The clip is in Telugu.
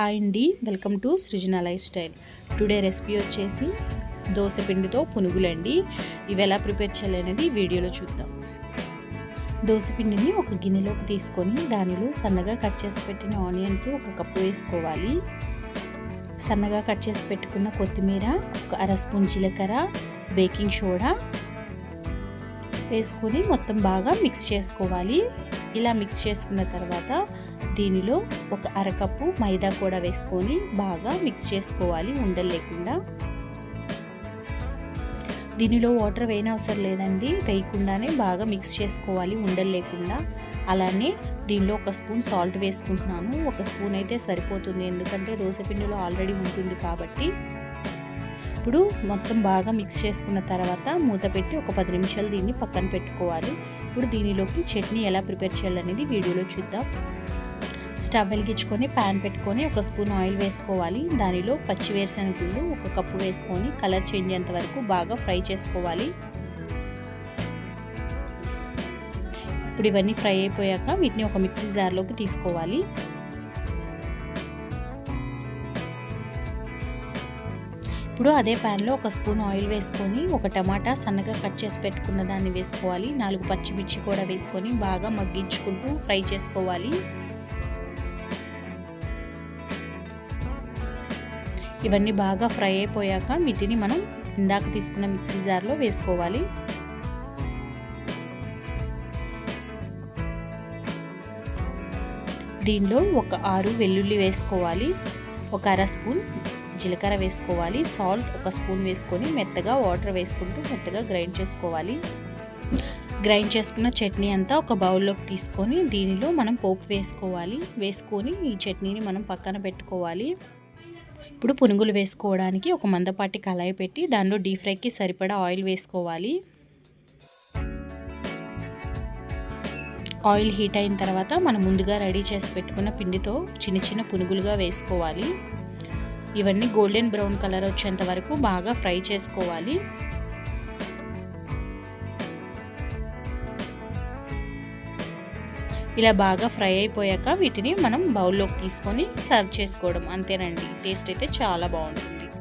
హాయ్ అండి. Welcome to Srujana life style. Today recipe వచ్చేసి దోశ పిండితో పునుగులండి. ఇవి ఎలా ప్రిపేర్ చేయాలనేది అనేది వీడియోలో చూద్దాం. దోశ పిండిని ఒక గిన్నెలోకి తీసుకొని దానిలో సన్నగా కట్ చేసి పెట్టిన ఆనియన్స్ ఒక కప్పు వేసుకోవాలి. సన్నగా కట్ చేసి పెట్టుకున్న కొత్తిమీర ఒక అర స్పూన్ జీలకర్ర బేకింగ్ సోడా వేసుకొని మొత్తం బాగా మిక్స్ చేసుకోవాలి. ఇలా మిక్స్ చేసుకున్న తర్వాత దీనిలో ఒక అరకప్పు మైదా కూడా వేసుకొని బాగా మిక్స్ చేసుకోవాలి ఉండలు లేకుండా. దీనిలో వాటర్ వేయనవసరం లేదండి. వేయకుండానే బాగా మిక్స్ చేసుకోవాలి ఉండలు లేకుండా. అలానే దీనిలో ఒక స్పూన్ సాల్ట్ వేసుకుంటున్నాను. ఒక స్పూన్ అయితే సరిపోతుంది. ఎందుకంటే దోశపిండిలో ఆల్రెడీ ఉంటుంది కాబట్టి. ఇప్పుడు మొత్తం బాగా మిక్స్ చేసుకున్న తర్వాత మూత పెట్టి ఒక పది నిమిషాలు దీన్ని పక్కన పెట్టుకోవాలి. ఇప్పుడు దీనిలోకి చట్నీ ఎలా ప్రిపేర్ చేయాలనేది వీడియోలో చూద్దాం. స్టవ్ వెలిగించుకొని ప్యాన్ పెట్టుకొని ఒక స్పూన్ ఆయిల్ వేసుకోవాలి. దానిలో పచ్చి వేరుశనగుళ్ళు ఒక కప్పు వేసుకొని కలర్ చేంజ్ అయ్యేంత వరకు బాగా ఫ్రై చేసుకోవాలి. ఇప్పుడు ఇవన్నీ ఫ్రై అయిపోయాక వీటిని ఒక మిక్సీ జార్లోకి తీసుకోవాలి. ఇప్పుడు అదే ప్యాన్లో ఒక స్పూన్ ఆయిల్ వేసుకొని ఒక టమాటా సన్నగా కట్ చేసి పెట్టుకున్న దాన్ని వేసుకోవాలి. నాలుగు పచ్చిమిర్చి కూడా వేసుకొని బాగా మగ్గించుకుంటూ ఫ్రై చేసుకోవాలి. ఇవన్నీ బాగా ఫ్రై అయిపోయాక వీటిని మనం ఇందాక తీసుకున్న మిక్సీ జార్లో వేసుకోవాలి. దీనిలో ఒక ఆరు వెల్లుల్లి వేసుకోవాలి. ఒక అర స్పూన్ జీలకర్ర వేసుకోవాలి. సాల్ట్ ఒక స్పూన్ వేసుకొని మెత్తగా వాటర్ వేసుకుంటూ మెత్తగా గ్రైండ్ చేసుకోవాలి. గ్రైండ్ చేసుకున్న చట్నీ అంతా ఒక బౌల్లోకి తీసుకొని దీనిలో మనం పోపు వేసుకోవాలి. వేసుకొని ఈ చట్నీని మనం పక్కన పెట్టుకోవాలి. ఇప్పుడు పునుగులు వేసుకోవడానికి ఒక మందపాటి కళాయి పెట్టి దానిలో డీప్ ఫ్రైకి సరిపడా ఆయిల్ వేసుకోవాలి. ఆయిల్ హీట్ అయిన తర్వాత మనం ముందుగా రెడీ చేసి పెట్టుకున్న పిండితో చిన్న చిన్న పునుగులుగా వేసుకోవాలి. ఇవన్నీ గోల్డెన్ బ్రౌన్ కలర్ వచ్చేంత వరకు బాగా ఫ్రై చేసుకోవాలి. ఇలా బాగా ఫ్రై అయిపోయాక వీటిని మనం బౌల్లోకి తీసుకొని సర్వ్ చేసుకోవడం. అంతేనండి. టేస్ట్ అయితే చాలా బాగుంటుంది.